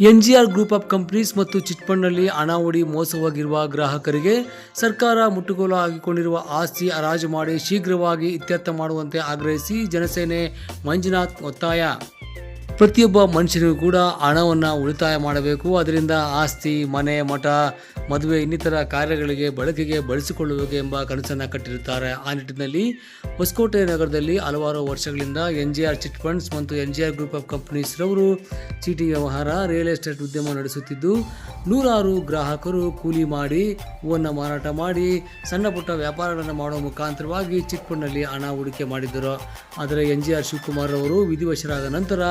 ಎನ್ಜಿಆರ್ group of companies ಮತ್ತು ಚಿಟ್ಫಂಡ್ನಲ್ಲಿ ಹಣ ಹೂಡಿ ಮೋಸವಾಗಿರುವ ಗ್ರಾಹಕರಿಗೆ ಸರ್ಕಾರ ಮುಟ್ಟುಗೋಲು ಹಾಕಿಕೊಂಡಿರುವ ಆಸ್ತಿ ಹರಾಜು ಮಾಡಿ ಶೀಘ್ರವಾಗಿ ಇತ್ಯರ್ಥ ಮಾಡುವಂತೆ ಆಗ್ರಹಿಸಿ ಜನಸೇನೆ ಮಂಜುನಾಥ್ ಒತ್ತಾಯ. ಪ್ರತಿಯೊಬ್ಬ ಮನುಷ್ಯನಿಗೂ ಕೂಡ ಹಣವನ್ನು ಉಳಿತಾಯ ಮಾಡಬೇಕು. ಅದರಿಂದ ಆಸ್ತಿ, ಮನೆ, ಮಠ ಮದುವೆ ಇನ್ನಿತರ ಕಾರ್ಯಗಳಿಗೆ ಬಳಕೆಗೆ ಬಳಸಿಕೊಳ್ಳಬೇಕು ಎಂಬ ಕನಸನ್ನು ಕಟ್ಟಿರುತ್ತಾರೆ. ಆ ನಿಟ್ಟಿನಲ್ಲಿ ಹೊಸಕೋಟೆ ನಗರದಲ್ಲಿ ಹಲವಾರು ವರ್ಷಗಳಿಂದ N G R chit funds ಮತ್ತು N G R group of companies ರವರು ಚೀಟಿ ವ್ಯವಹಾರ, ರಿಯಲ್ ಎಸ್ಟೇಟ್ ಉದ್ಯಮ ನಡೆಸುತ್ತಿದ್ದು, ನೂರಾರು ಗ್ರಾಹಕರು ಕೂಲಿ ಮಾಡಿ, ಹೂವನ್ನು ಮಾರಾಟ ಮಾಡಿ, ಸಣ್ಣ ಪುಟ್ಟ ವ್ಯಾಪಾರಗಳನ್ನು ಮಾಡುವ ಮುಖಾಂತರವಾಗಿ ಚಿಟ್ ಫಂಡ್ನಲ್ಲಿ ಹಣ ಹೂಡಿಕೆ ಮಾಡಿದ್ದರು. ಆದರೆ ಎನ್ ಜಿ ಆರ್ ಶಿವಕುಮಾರ್ ಅವರು ವಿಧಿವಶರಾದ ನಂತರ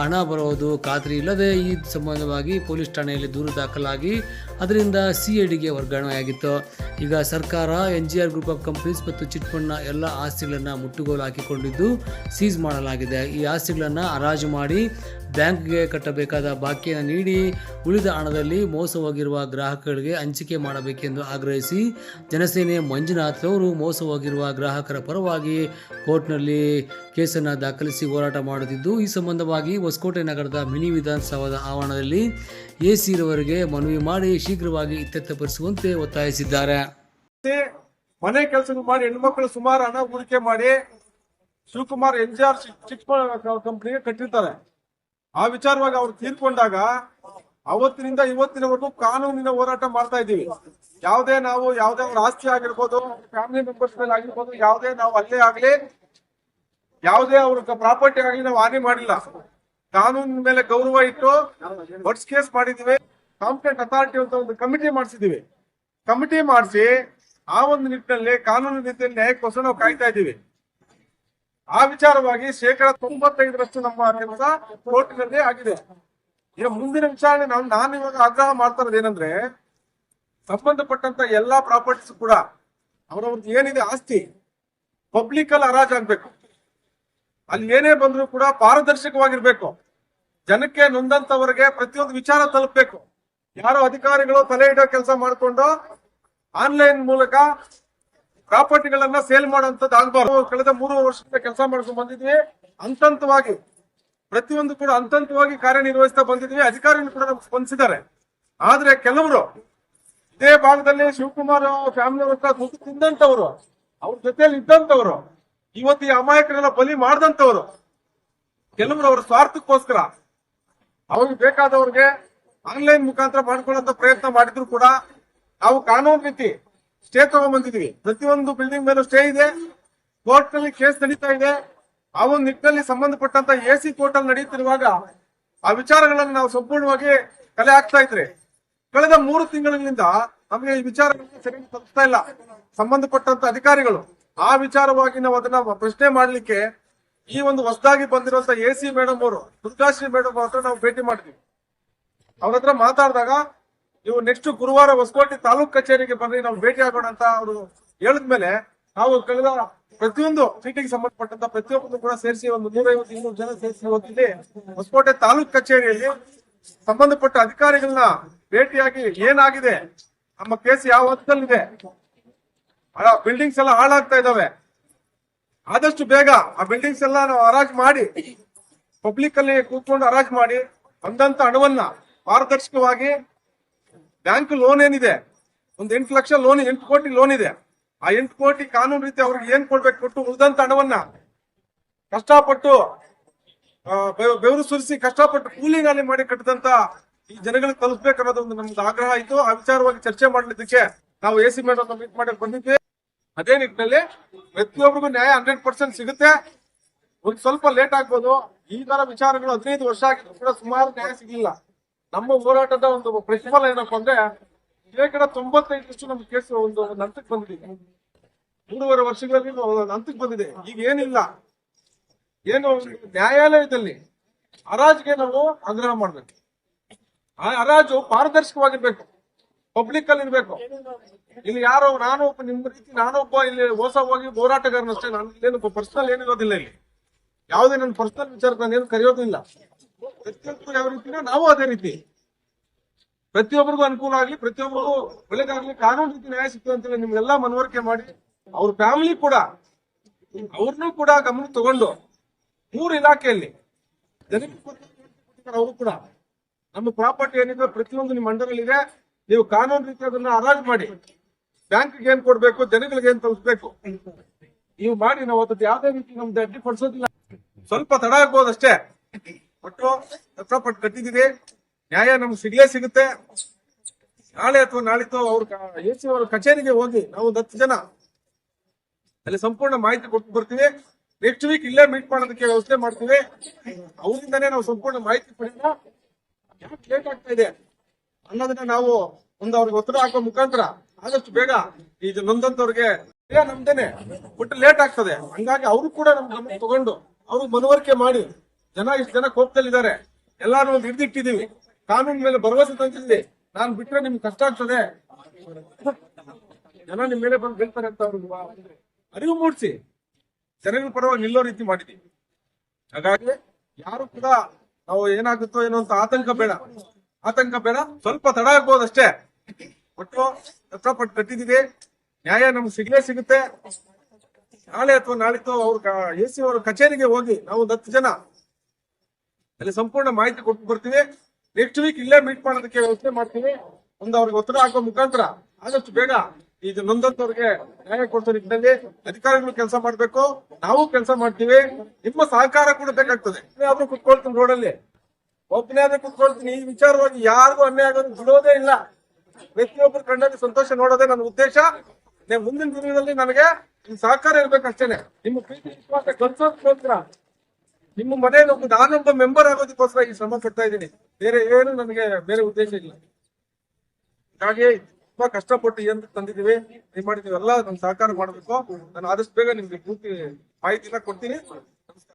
ಹಣ ಬರುವುದು ಖಾತ್ರಿ ಇಲ್ಲದೆ ಈ ಸಂಬಂಧವಾಗಿ ಪೊಲೀಸ್ ಠಾಣೆಯಲ್ಲಿ ದೂರು ದಾಖಲಾಗಿ ಅದರಿಂದ ಸಿ ಐ ಡಿಗೆ ವರ್ಗಾವಣೆಯಾಗಿತ್ತು. ಈಗ ಸರ್ಕಾರ N G R group of companies ಮತ್ತು ಚಿಟ್ ಫಂಡ್ನ ಎಲ್ಲ ಆಸ್ತಿಗಳನ್ನು ಮುಟ್ಟುಗೋಲು ಹಾಕಿಕೊಂಡಿದ್ದು, ಸೀಸ್ ಮಾಡಲಾಗಿದೆ. ಈ ಆಸ್ತಿಗಳನ್ನು ಹರಾಜು ಮಾಡಿ ಬ್ಯಾಂಕ್ಗೆ ಕಟ್ಟಬೇಕಾದ ಬಾಕಿಯನ್ನು ನೀಡಿ ಉಳಿದ ಹಣದಲ್ಲಿ ಮೋಸ ಹೋಗಿರುವ ಗ್ರಾಹಕರಿಗೆ ಹಂಚಿಕೆ ಮಾಡಬೇಕೆಂದು ಆಗ್ರಹಿಸಿ ಜನಸೇನೆ ಮಂಜುನಾಥ್ ಅವರು ಮೋಸ ಹೋಗಿರುವ ಗ್ರಾಹಕರ ಪರವಾಗಿ ಕೋರ್ಟ್ನಲ್ಲಿ ಕೇಸನ್ನು ದಾಖಲಿಸಿ ಹೋರಾಟ ಮಾಡುತ್ತಿದ್ದು, ಈ ಸಂಬಂಧವಾಗಿ ಹೊಸಕೋಟೆ ನಗರದ ಮಿನಿ ವಿಧಾನಸೌಧದ ಆವರಣದಲ್ಲಿ ಎ ರವರಿಗೆ ಮನವಿ ಮಾಡಿ ಶೀಘ್ರವಾಗಿ ಇತ್ಯರ್ಥಪಡಿಸುವಂತೆ ಒತ್ತಾಯಿಸಿದ್ದಾರೆ. ಮನೆ ಕೆಲಸಗಳು ಮಾಡಿ ಹೆಣ್ಮಕ್ಳು ಸುಮಾರು ಹಣ ಹೂಡಿಕೆ ಮಾಡಿ ಶಿವಕುಮಾರ್ ಎನ್ ಜಿ ಆರ್ ಕಂಪನಿಗೆ ಕಟ್ಟಿರ್ತಾರೆ. ಆ ವಿಚಾರವಾಗಿ ಅವ್ರು ತೀರ್ಕೊಂಡಾಗ ಅವತ್ತಿನಿಂದ ಇವತ್ತಿನವರೆಗೂ ಕಾನೂನಿನ ಹೋರಾಟ ಮಾಡ್ತಾ ಇದ್ದೀವಿ. ಯಾವುದೇ ನಾವು ಯಾವುದೇ ಅವ್ರ ಆಸ್ತಿ ಆಗಿರ್ಬೋದು ಫ್ಯಾಮಿಲಿ ಮೆಂಬರ್ಸ್ ಮೇಲೆ ಆಗಿರ್ಬೋದು, ಯಾವುದೇ ನಾವು ಅಲ್ಲೇ ಆಗ್ಲಿ, ಯಾವುದೇ ಅವ್ರ ಪ್ರಾಪರ್ಟಿ ಆಗಲಿ ನಾವು ಹಾನಿ ಮಾಡಿಲ್ಲ. ಕಾನೂನಿನ ಮೇಲೆ ಗೌರವ ಇಟ್ಟು ಬಡ್ಸ್ ಕೇಸ್ ಮಾಡಿದೀವಿ ಕಾಂಪಿಟೆಂಟ್ ಅಥಾರಿಟಿ ಅಂತ ಒಂದು ಕಮಿಟಿ ಮಾಡಿಸಿದೀವಿ ಕಮಿಟಿ ಮಾಡಿಸಿ ಆ ಒಂದು ನಿಟ್ಟಿನಲ್ಲಿ ಕಾನೂನು ರೀತಿಯಲ್ಲಿ ನ್ಯಾಯಕ್ಕೋಸ್ಕರ ನಾವು ಕಾಯ್ತಾ ಇದ್ದೀವಿ. ಆ ವಿಚಾರವಾಗಿ ಶೇಕಡ ತೊಂಬತ್ತೈದರಷ್ಟು ನಮ್ಮ ಕೆಲಸ ಕೋರ್ಟಿನಲ್ಲಿ ಆಗಿದೆ. ಈಗ ಮುಂದಿನ ವಿಚಾರಣೆ ನಾವು ನಾನು ಇವಾಗ ಆಗ್ರಹ ಮಾಡ್ತಾ ಏನಂದ್ರೆ, ಸಂಬಂಧಪಟ್ಟಂತ ಎಲ್ಲಾ ಪ್ರಾಪರ್ಟೀಸ್ ಕೂಡ ಅವರವ್ರದ್ದು ಏನಿದೆ ಆಸ್ತಿ ಪಬ್ಲಿಕ್ ಅಲ್ಲಿ ಹರಾಜಾಗ್ಬೇಕು ಅಲ್ಲಿ ಏನೇ ಬಂದ್ರು ಕೂಡ ಪಾರದರ್ಶಕವಾಗಿರ್ಬೇಕು. ಜನಕ್ಕೆ ನೊಂದಂತವರಿಗೆ ಪ್ರತಿಯೊಂದು ವಿಚಾರ ತಲುಪಬೇಕು. ಯಾರೋ ಅಧಿಕಾರಿಗಳು ತಲೆ ಇಡೋ ಕೆಲಸ ಮಾಡಿಕೊಂಡು ಆನ್ಲೈನ್ ಮೂಲಕ ಪ್ರಾಪರ್ಟಿಗಳನ್ನ ಸೇಲ್ ಮಾಡುವಂತದ್ದು ಆಗ್ಬಾರ್ದು. ಕಳೆದ ಮೂರು ವರ್ಷದಿಂದ ಕೆಲಸ ಮಾಡ್ಕೊಂಡು ಬಂದಿದ್ವಿ. ಅಂತಂತವಾಗಿ ಪ್ರತಿಯೊಂದು ಕೂಡ ಹಂತವಾಗಿ ಕಾರ್ಯನಿರ್ವಹಿಸ್ತಾ ಬಂದಿದ್ವಿ. ಅಧಿಕಾರಿಗಳು ಕೂಡ ನಮ್ಗೆ ಸ್ಪಂದಿಸಿದ್ದಾರೆ. ಆದ್ರೆ ಕೆಲವರು ಇದೇ ಭಾಗದಲ್ಲಿ ಶಿವಕುಮಾರ್ ಫ್ಯಾಮಿಲಿ ಹತ್ರ ದುಡ್ಡು ತಿಂದಂತವ್ರು ಅವ್ರ ಜೊತೆಯಲ್ಲಿ ಇದ್ದಂತವ್ರು ಇವತ್ತು ಈ ಅಮಾಯಕರೆಲ್ಲ ಬಲಿ ಮಾಡ್ದಂತವ್ರು ಕೆಲವರು ಅವ್ರ ಸ್ವಾರ್ಥಕ್ಕೋಸ್ಕರ ಅವ್ರಿಗೆ ಬೇಕಾದವ್ರಿಗೆ ಆನ್ಲೈನ್ ಮುಖಾಂತರ ಮಾಡ್ಕೊಳ್ಳೋ ಪ್ರಯತ್ನ ಮಾಡಿದ್ರು ಕೂಡ ನಾವು ಕಾನೂನು ರೀತಿ ಸ್ಟೇ ತಗೊಂಡ್ಬಂದಿದ್ವಿ ಪ್ರತಿಯೊಂದು ಬಿಲ್ಡಿಂಗ್ ಮೇಲೂ ಸ್ಟೇ ಇದೆ. ಕೋರ್ಟ್ನಲ್ಲಿ ಕೇಸ್ ನಡೀತಾ ಇದೆ. ಆ ಒಂದು ನಿಟ್ಟಿನಲ್ಲಿ ಸಂಬಂಧಪಟ್ಟಂತ ಎ ಸಿ ಕೋರ್ಟ್ ಅಲ್ಲಿ ನಡೆಯುತ್ತಿರುವಾಗ ಆ ವಿಚಾರಗಳನ್ನು ನಾವು ಸಂಪೂರ್ಣವಾಗಿ ಕಲೆ ಹಾಕ್ತಾ ಇದ್ರಿ ಕಳೆದ ಮೂರು ತಿಂಗಳಿನಿಂದ ನಮಗೆ ಈ ವಿಚಾರಗಳನ್ನು ಸರಿಯಾಗಿ ತಲುಪ್ತಾ ಇಲ್ಲ. ಸಂಬಂಧಪಟ್ಟಂತ ಅಧಿಕಾರಿಗಳು ಆ ವಿಚಾರವಾಗಿ ನಾವು ಅದನ್ನ ಪ್ರಶ್ನೆ ಮಾಡ್ಲಿಕ್ಕೆ ಈ ಒಂದು ಹೊಸದಾಗಿ ಬಂದಿರುವಂತ ಎ ಸಿ ಮೇಡಮ್ ಅವರು, ದುರ್ಗಾಶ್ರೀ ಮೇಡಮ್ ಹತ್ರ ನಾವು ಭೇಟಿ ಮಾಡಿದ್ವಿ. ಅವ್ರ ಹತ್ರ ಮಾತಾಡಿದಾಗ ನೀವು ನೆಕ್ಸ್ಟ್ ಗುರುವಾರ ಹೊಸಕೋಟೆ ತಾಲೂಕ್ ಕಚೇರಿಗೆ ಬಂದ್ರೆ ನಾವು ಭೇಟಿ ಆಗೋಣ ಅಂತ ಅವರು ಹೇಳಿದ್ಮೇಲೆ ನಾವು ಕಳೆದ ಪ್ರತಿಯೊಂದು ಸೀಟಿಗೆ ಸಂಬಂಧಪಟ್ಟಂತ ಪ್ರತಿಯೊಬ್ಬರು ಕೂಡ ಸೇರಿಸಿ ಒಂದು ನೂರೈವತ್ತು, ಇನ್ನೂರು ಜನ ಸೇರಿಸಿ ಹೋಗಿದ್ದೆ ಹೊಸಕೋಟೆ ತಾಲೂಕ್ ಕಚೇರಿಯಲ್ಲಿ ಸಂಬಂಧಪಟ್ಟ ಅಧಿಕಾರಿಗಳನ್ನ ಭೇಟಿಯಾಗಿ ಏನಾಗಿದೆ, ನಮ್ಮ ಕೇಸ್ ಯಾವ ಹಂತದಲ್ಲಿದೆ ಬಿಲ್ಡಿಂಗ್ಸ್ ಎಲ್ಲ ಹಾಳಾಗ್ತಾ ಇದಾವೆ ಆದಷ್ಟು ಬೇಗ ಆ ಬಿಲ್ಡಿಂಗ್ಸ್ ಎಲ್ಲ ನಾವು ಹರಾಜು ಮಾಡಿ ಪಬ್ಲಿಕ್ ಅಲ್ಲಿ ಕೂತ್ಕೊಂಡು ಹರಾಜು ಮಾಡಿ ಬಂದಂತ ಹಣವನ್ನ ಪಾರದರ್ಶಕವಾಗಿ ಬ್ಯಾಂಕ್ ಲೋನ್ ಏನಿದೆ? ಒಂದು ಎಂಟು ಲಕ್ಷ ಲೋನ್, ಎಂಟು ಕೋಟಿ ಲೋನ್ ಇದೆ. ಆ ಎಂಟು ಕೋಟಿ ಕಾನೂನು ರೀತಿ ಅವ್ರಿಗೆ ಏನ್ ಕೊಡ್ಬೇಕು? ಕೊಟ್ಟು ಉಳಿದಂತ ಹಣವನ್ನ ಕಷ್ಟಪಟ್ಟು ಬೆವರು ಸುರಿಸಿ ಕಷ್ಟಪಟ್ಟು ಕೂಲಿ ಅಲ್ಲಿ ಮಾಡಿ ಕಟ್ಟಿದಂತ ಈ ಜನಗಳಿಗೆ ತಲುಪಬೇಕನ್ನೋದು ಒಂದು ನಮ್ದು ಆಗ್ರಹ ಇತ್ತು. ಆ ವಿಚಾರವಾಗಿ ಚರ್ಚೆ ಮಾಡಲಿದ್ದಕ್ಕೆ ನಾವು ಎ ಸಿ ಮೇಡಮ್ ಮೀಟ್ ಮಾಡಿ ಬಂದಿದ್ವಿ. ಅದೇ ನಿಟ್ಟಿನಲ್ಲಿ ಪ್ರತಿಯೊಬ್ಬರಿಗೂ ನ್ಯಾಯ ಹಂಡ್ರೆಡ್ ಪರ್ಸೆಂಟ್ ಸಿಗುತ್ತೆ. ಒಂದು ಸ್ವಲ್ಪ ಲೇಟ್ ಆಗ್ಬೋದು. ಈ ತರ ವಿಚಾರಗಳು ಹದಿನೈದು ವರ್ಷ ಆಗಿದ್ರು ಕೂಡ ಸುಮಾರು ನ್ಯಾಯ ಸಿಗ್ಲಿಲ್ಲ. ನಮ್ಮ ಹೋರಾಟದ ಒಂದು ಪ್ರತಿಫಲ ಏನಪ್ಪಾ ಅಂದ್ರೆ, ಶೇಕಡ ತೊಂಬತ್ತೈದರಷ್ಟು ನಮ್ಮ ಕೇಸ್ ಒಂದು ನಂತಕ್ಕೆ ಬಂದಿದೆ. ಮೂರುವರೆ ವರ್ಷಗಳಲ್ಲಿ ನಂತಕ್ಕೆ ಬಂದಿದೆ. ಈಗ ಏನಿಲ್ಲ. ಏನು ನ್ಯಾಯಾಲಯದಲ್ಲಿ ಹರಾಜಿಗೆ ನಾವು ಆಗ್ರಹ ಮಾಡ್ಬೇಕು. ಆ ಹರಾಜು ಪಾರದರ್ಶಕವಾಗಿರ್ಬೇಕು. ಪಬ್ಲಿಕ್ ಅಲ್ಲಿ ಇರ್ಬೇಕು. ಇಲ್ಲಿ ಯಾರೋ ನಾನು ಒಬ್ಬ, ನಿಮ್ಮ ರೀತಿ ನಾನೊಬ್ಬ ಇಲ್ಲಿ ಹೊಸ ಹೋಗಿ ಹೋರಾಟಗಾರನಷ್ಟೇ. ನಾನು ಇಲ್ಲೇನು ಪರ್ಸನಲ್ ಏನಿರೋದಿಲ್ಲ ಇಲ್ಲಿ. ಯಾವುದೇ ನನ್ನ ಪರ್ಸನಲ್ ವಿಚಾರ ನಾನು ಏನು ಕರೆಯೋದಿಲ್ಲ. ಪ್ರತಿಯೊಬ್ಬರು ಯಾವ ರೀತಿನೋ ನಾವು ಅದೇ ರೀತಿ. ಪ್ರತಿಯೊಬ್ಬರಿಗೂ ಅನುಕೂಲ ಆಗ್ಲಿ, ಪ್ರತಿಯೊಬ್ಬರಿಗೂ ಒಳ್ಳೇದಾಗ್ಲಿ ಕಾನೂನು ರೀತಿ ನ್ಯಾಯ ಸಿಗ್ತದೆ ಅಂತೇಳಿ ನಿಮ್ಗೆಲ್ಲ ಮನವರಿಕೆ ಮಾಡಿ, ಅವ್ರ ಫ್ಯಾಮಿಲಿ ಕೂಡ, ಅವ್ರನ್ನೂ ಕೂಡ ಗಮನ ತಗೊಂಡು ಮೂರು ಇಲಾಖೆಯಲ್ಲಿ ಅವರು ಕೂಡ ನಮ್ಮ ಪ್ರಾಪರ್ಟಿ ಏನಿದೆ ಪ್ರತಿಯೊಂದು ನಿಮ್ಮ ಮಂಡಲಲ್ಲಿದೆ ನೀವು ಕಾನೂನು ರೀತಿ ಅದನ್ನ ಅರಾಜ್ ಮಾಡಿ, ಬ್ಯಾಂಕ್ಗೆ ಏನ್ ಕೊಡ್ಬೇಕು, ಜನಗಳಿಗೆ ಏನ್ ತಲುಪಿಸ್ಬೇಕು, ನೀವು ಮಾಡಿ, ನಾವು ಅದಕ್ಕೆ ಯಾವ್ದೇ ರೀತಿ ನಮ್ದು ಅಡ್ಡಿ ಪಡಿಸೋದಿಲ್ಲ. ಸ್ವಲ್ಪ ತಡ ಆಗ್ಬೋದು ಒಟ್ಟು ಕಷ್ಟಪಟ್ಟು ಕಟ್ಟಿದೀವಿ ನ್ಯಾಯ ನಮ್ಗೆ ಸಿಗ್ಲೇ ಸಿಗುತ್ತೆ. ನಾಳೆ ಅಥವಾ ನಾಳಿತ್ತು ಅವ್ರ ಎ ಸಿ ಅವರ ಕಚೇರಿಗೆ ಹೋಗಿ ನಾವು ಒಂದು ಹತ್ತು ಜನ ಅಲ್ಲಿ ಸಂಪೂರ್ಣ ಮಾಹಿತಿ ಕೊಟ್ಟು ಬರ್ತೀವಿ. ನೆಕ್ಸ್ಟ್ ವೀಕ್ ಇಲ್ಲೇ ಮೀಟ್ ಮಾಡೋದಕ್ಕೆ ವ್ಯವಸ್ಥೆ ಮಾಡ್ತೀವಿ. ಅವರಿಂದಾನೇ ನಾವು ಸಂಪೂರ್ಣ ಮಾಹಿತಿ ಪಡೆದ ಯಾಕೆ ಲೇಟ್ ಆಗ್ತಾ ಇದೆ? ಅನ್ನೋದನ್ನ ನಾವು ಒಂದು ಅವ್ರಿಗೆ ಒತ್ತಡ ಹಾಕೋ ಮುಖಾಂತರ ಆದಷ್ಟು ಬೇಗ ಇದು ನೊಂದಂತವ್ರಿಗೆ ನಮ್ದೇನೆ. ಒಟ್ಟು ಲೇಟ್ ಆಗ್ತದೆ. ಹಂಗಾಗಿ ಅವರು ಕೂಡ ನಮ್ಗೆ ತಗೊಂಡು ಅವ್ರಿಗೆ ಮನವರಿಕೆ ಮಾಡಿ ಜನ ಇಷ್ಟು ಜನ ಕೋಪದಲ್ಲಿದ್ದಾರೆ. ಎಲ್ಲಾರು ಒಂದು ಹಿಡಿದಿಟ್ಟಿದೀವಿ ಕಾನೂನು ಮೇಲೆ ಭರವಸೆ ತಂದಿದ್ದೆ. ನಾನು ಬಿಟ್ರೆ ನಿಮ್ಗೆ ಕಷ್ಟ ಆಗ್ತದೆ. ಜನ ನಿಮ್ ಮೇಲೆ ಬಂದು ಬೀಳ್ತಾರೆ ಅಂತ ಅವ್ರಿಗೆ ಅರಿವು ಮೂಡಿಸಿ. ಜನಗಳ ಪರವಾಗಿ ನಿಲ್ಲೋ ರೀತಿ ಮಾಡಿದೀವಿ ಹಾಗಾಗಿ ಯಾರು ಕೂಡ ನಾವು ಏನಾಗುತ್ತೋ ಏನೋ ಅಂತ ಆತಂಕ ಬೇಡ. ಆತಂಕ ಬೇಡ. ಸ್ವಲ್ಪ ತಡ ಆಗ್ಬೋದು ಅಷ್ಟೇ. ಒಟ್ಟು ಕಷ್ಟಪಟ್ಟು ಕಟ್ಟಿದೀವಿ ನ್ಯಾಯ ನಮ್ಗೆ ಸಿಗ್ಲೇ ಸಿಗುತ್ತೆ. ನಾಳೆ ಅಥವಾ ನಾಳಿದ್ದು ಅವ್ರ ಎ ಸಿ ಅವರ ಕಚೇರಿಗೆ ಹೋಗಿ ನಾವು ಒಂದು ಹತ್ತು ಜನ ಅಲ್ಲಿ ಸಂಪೂರ್ಣ ಮಾಹಿತಿ ಕೊಟ್ಟು ಬರ್ತೀವಿ. ನೆಕ್ಸ್ಟ್ ವೀಕ್ ಇಲ್ಲೇ ಮೀಟ್ ಮಾಡೋದಕ್ಕೆ ವ್ಯವಸ್ಥೆ ಮಾಡ್ತೀವಿ. ಒಂದು ಅವ್ರಿಗೆ ಒತ್ತಡ ಹಾಕೋ ಮುಖಾಂತರ ಆದಷ್ಟು ಬೇಗ ಇದು ನೊಂದಂತವ್ರಿಗೆ ನ್ಯಾಯ ಕೊಡಿಸೋ ನಿಟ್ಟಿನಲ್ಲಿ ಅಧಿಕಾರಿಗಳು ಕೆಲಸ ಮಾಡ್ಬೇಕು. ನಾವು ಕೆಲಸ ಮಾಡ್ತೀವಿ. ನಿಮ್ಮ ಸಹಕಾರ ಕೂಡ ಬೇಕಾಗ್ತದೆ. ಆದ್ರೂ ಕುತ್ಕೊಳ್ತೀನಿ ರೋಡಲ್ಲಿ ಒಬ್ಬನೇ ಆದ್ರೆ ಕುತ್ಕೊಳ್ತೀನಿ. ಈ ವಿಚಾರವಾಗಿ ಯಾರಿಗೂ ಅನ್ಯಾಯ ಆಗೋದು ಬಿಡೋದೇ ಇಲ್ಲ. ಪ್ರತಿಯೊಬ್ಬರು ಕಂಡಲ್ಲಿ ಸಂತೋಷ ನೋಡೋದೇ ನನ್ನ ಉದ್ದೇಶ. ಮುಂದಿನ ದಿನದಲ್ಲಿ ನನಗೆ ನಿಮ್ ಸಹಕಾರ ಇರ್ಬೇಕಷ್ಟೇನೆ. ನಿಮ್ಮ ಪ್ರೀತಿ, ವಿಶ್ವಾಸ ಗಳಿಸೋದಕ್ಕೋಸ್ಕರ ನಿಮ್ಮ ಮನೆಯಲ್ಲಿ ಒಬ್ಬ ನಾನೊಬ್ಬ ಮೆಂಬರ್ ಆಗೋದಕ್ಕೋಸ್ಕರ ಈ ಶ್ರಮ ಪಡ್ತಾ ಇದ್ದೀನಿ. ಬೇರೆ ಏನು ನನಗೆ ಬೇರೆ ಉದ್ದೇಶ ಇಲ್ಲ. ಹಾಗೆ ತುಂಬಾ ಕಷ್ಟಪಟ್ಟು ಏನ್ ತಂದಿದ್ದೀವಿ ನೀವು ಮಾಡಿದೀವಿ ಎಲ್ಲ ನಮ್ ಸಹಕಾರ ಮಾಡಬೇಕು. ನಾನು ಆದಷ್ಟು ಬೇಗ ನಿಮ್ಗೆ ಪೂರ್ತಿ ಮಾಹಿತಿನ ಕೊಡ್ತೀನಿ.